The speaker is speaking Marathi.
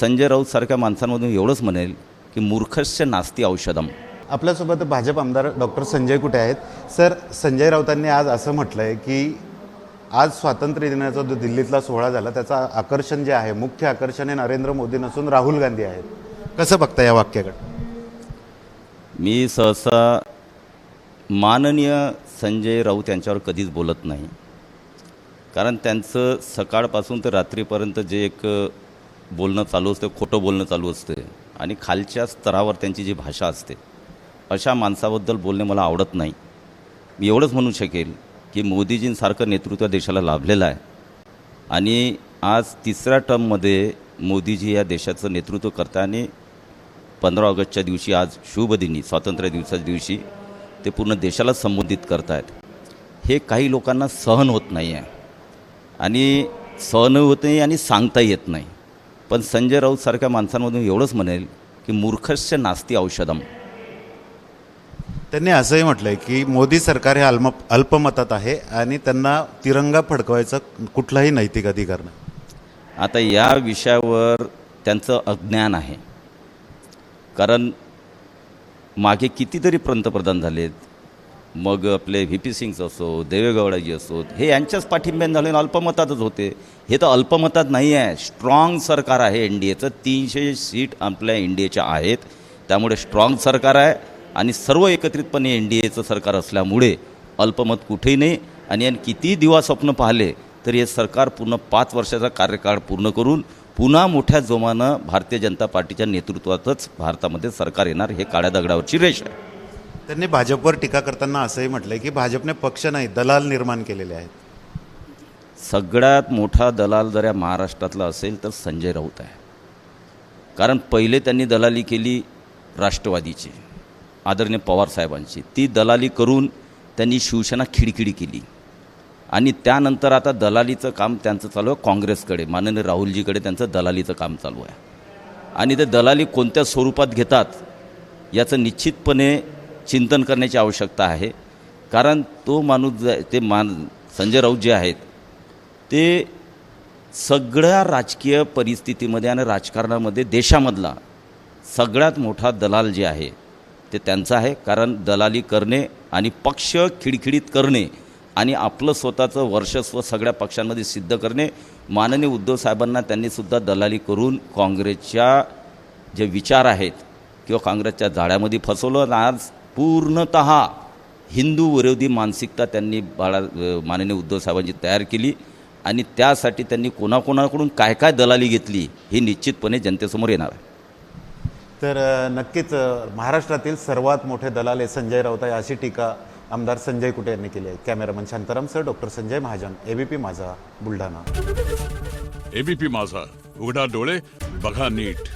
संजय राऊत सारख्या माणसांमधून एवढंच म्हणेल की मूर्खस्य नास्ती औषधम. आपल्यासोबत भाजप आमदार डॉक्टर संजय कुटे आहेत? सर संजय राऊतांनी आज असं म्हटलं आहे की आज स्वातंत्र्य दिनाचा जो दिल्लीतला सोहळा झाला त्याचा आकर्षण जे आहे मुख्य आकर्षण हे नरेंद्र मोदी नसून राहुल गांधी आहेत. कसं बघता या वाक्याकडे? मी सहसा माननीय संजय राऊत यांच्यावर कधीच बोलत नाही. कारण त्यांचं सकाळपासून तर रात्रीपर्यंत जे एक बोलणं चालू असतं खोटं बोलणं चालू असतं. आणि खालच्या स्तरावर त्यांची जी भाषा असते अशा माणसाबद्दल बोलणे मला आवडत नाही. मी एवढंच म्हणू शकेल की मोदीजींसारखं नेतृत्व देशाला लाभलेलं आहे. आणि आज तिसऱ्या टर्ममध्ये मोदीजी या देशाचं नेतृत्व करताना पंधरा ऑगस्टच्या दिवशी आज शुभदिनी स्वातंत्र्य दिवसाच्या दिवशी ते पूर्ण देशाला संबोधित करत आहेत हे काही लोकांना सहन होत नाही आहे आणि सहन होत नाही आणि सांगता येत नाही. पण संजय राऊत सारख्या माणसांमधून एवढंच म्हणेल की मूर्खस्य नास्ती औषधम. त्यांनी असंही म्हटलंय की मोदी सरकार हे अल्म अल्पमतात आहे आणि त्यांना तिरंगा फडकवायचा कुठलाही नैतिक अधिकार नाही. आता या विषयावर त्यांचं अज्ञान आहे. कारण मागे कितीतरी पंतप्रधान झालेत. मग आपले व्ही पी सिंग असो देवेगौडाजी असोत हे यांच्याच पाठिंब्याने झाले अल्पमतातच होते. हे तर अल्पमतात नाही आहे. स्ट्रॉंग सरकार आहे एन डी एचं तीनशे सीट आपल्या इंडियाच्या आहेत. त्यामुळे स्ट्रॉंग सरकार आहे आणि सर्व एकत्रितपणे एन डी एचं सरकार असल्यामुळे अल्पमत कुठेही नाही. आणि यांनी कितीही दिवा स्वप्न पाहिले तरी हे सरकार पूर्ण पाच वर्षाचा कार्यकाळ पूर्ण करून पुन्हा मोठ्या जोमानं भारतीय जनता पार्टीच्या नेतृत्वातच भारतामध्ये सरकार येणार हे काळ्या दगडावरची रेष आहे. त्यांनी भाजपवर टीका करताना असंही म्हटलंय की भाजपने पक्ष नाही दलाल निर्माण केलेले आहेत. सगळ्यात मोठा दलाल जर या महाराष्ट्रातला असेल तर संजय राऊत आहे. कारण पहिले त्यांनी दलाली केली राष्ट्रवादीची आदरणीय पवारसाहेबांची ती दलाली करून त्यांनी शिवसेना खिडखिडी केली. आणि त्यानंतर आता दलालीचं काम त्यांचं चालू आहे काँग्रेसकडे. माननीय राहुलजीकडे त्यांचं दलालीचं काम चालू आहे. आणि ते दलाली कोणत्या स्वरूपात घेतात याचं निश्चितपणे चिंतन करण्याची आवश्यकता आहे. कारण तो माणूस ते मान संजय राऊत जे आहेत ते सगळ्या राजकीय परिस्थितीमध्ये आणि राजकारणामध्ये देशामधला सगळ्यात मोठा दलाल जे आहे ते त्यांचं आहे. कारण दलाली करणे आणि पक्ष खिडखिडीत करणे आणि आपलं स्वतःचं वर्चस्व सगळ्या पक्षांमध्ये सिद्ध करणे माननीय उद्धव साहेबांना त्यांनीसुद्धा दलाली करून काँग्रेसच्या जे विचार आहेत किंवा काँग्रेसच्या जाळ्यामध्ये फसवलं. आज पूर्णत हिंदू विरोधी मानसिकता त्यांनी बाळा माननीय उद्धव साहेबांची तयार केली आणि त्यासाठी त्यांनी कोणाकोणाकडून काय काय दलाली घेतली ही निश्चितपणे जनतेसमोर येणार आहे. तर नक्कीच महाराष्ट्रातील सर्वात मोठे दलाल हे संजय राऊत आहे अशी टीका आमदार संजय कुटे यांनी केली आहे. Cameraman Shantaram sir doctor Sanjay Mahajan ABP Majha Buldhana. ABP माझा उघडा डोळे बघा नीट.